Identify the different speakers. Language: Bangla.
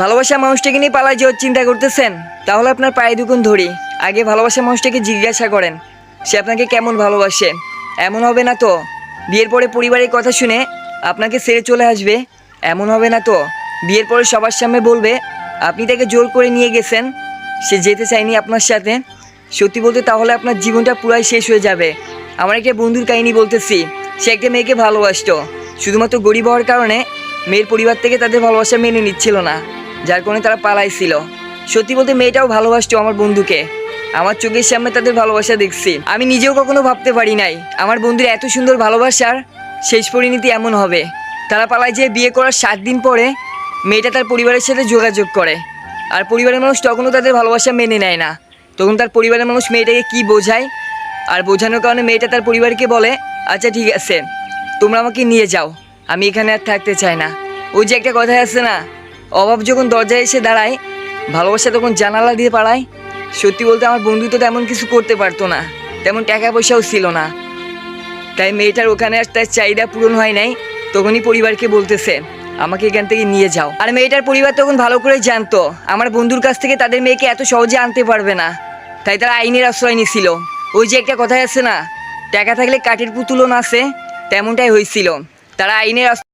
Speaker 1: ভালোবাসা মানুষটাকে নিয়ে পালায় যাওয়ার চিন্তা করতেছেন, তাহলে আপনার পায়ে দুকুন ধরি। আগে ভালোবাসা মানুষটাকে জিজ্ঞাসা করেন, সে আপনাকে কেমন ভালোবাসে? এমন হবে না তো? বিয়ের পরে পরিবারের কথা শুনে আপনাকে ছেড়ে চলে আসবে, এমন হবে না তো? বিয়ের পরে সবার সামনে বলবে, আপনি তাকে জোর করে নিয়ে গেছেন, সে যেতে চায়নি আপনার সাথে। সত্যি বলতে তাহলে আপনার জীবনটা পুরাই শেষ হয়ে যাবে। আমার একটা বন্ধুর কাহিনী বলতেছি, সে একটা মেয়েকে ভালোবাসতো। শুধুমাত্র গরিব হওয়ার কারণে মেয়ের পরিবার থেকে তাদের ভালোবাসা মেনে নিচ্ছিল না। যার কারণে তারা পালাইছিল। সত্যি বলতে মেয়েটাও ভালোবাসতো আমার বন্ধুকে। আমার চোখের সামনে তাদের ভালোবাসা দেখছি। আমি নিজেও কখনো ভাবতে পারি নাই, আমার বন্ধুর এত সুন্দর ভালোবাসার শেষ পরিণতি এমন হবে। তারা পালায় যে বিয়ে করার সাত দিন পরে মেয়েটা তার পরিবারের সাথে যোগাযোগ করে। আর পরিবারের মানুষ তখনও তাদের ভালোবাসা মেনে নেয় না। তখন তার পরিবারের মানুষ মেয়েটাকে কি বোঝায়? আর বোঝানোর কারণে মেয়েটা তার পরিবারকে বলে আচ্ছা ঠিক আছে, তোমরা আমাকে নিয়ে যাও। আমি এখানে আর থাকতে চাই না। ওই যে একটা কথা আছে না অভাব যখন দরজায় এসে দাঁড়ায়, ভালোবাসা তখন জানালা দিয়ে পাড়ায়, সত্যি বলতে আমার বন্ধু তো তেমন কিছু করতে পারতো না, তেমন টাকা পয়সাও ছিল না। তাই মেয়েটার ওখানে আর তার চাহিদা পূরণ হয় নাই, তখনই পরিবারকে বলতেছে, আমাকে এখান থেকে নিয়ে যাও। আর মেয়েটার পরিবার তখন ভালো করে জানতো, আমার বন্ধুর কাছ থেকে তাদের মেয়েকে এত সহজে আনতে পারবে না। তাই তারা আইনের আশ্রয় নিছিল। ওই যে একটা কথাই আছে না, টাকা থাকলে কাঠের পুতুলন নাচে। তেমনটাই হয়েছিল। তারা আইনের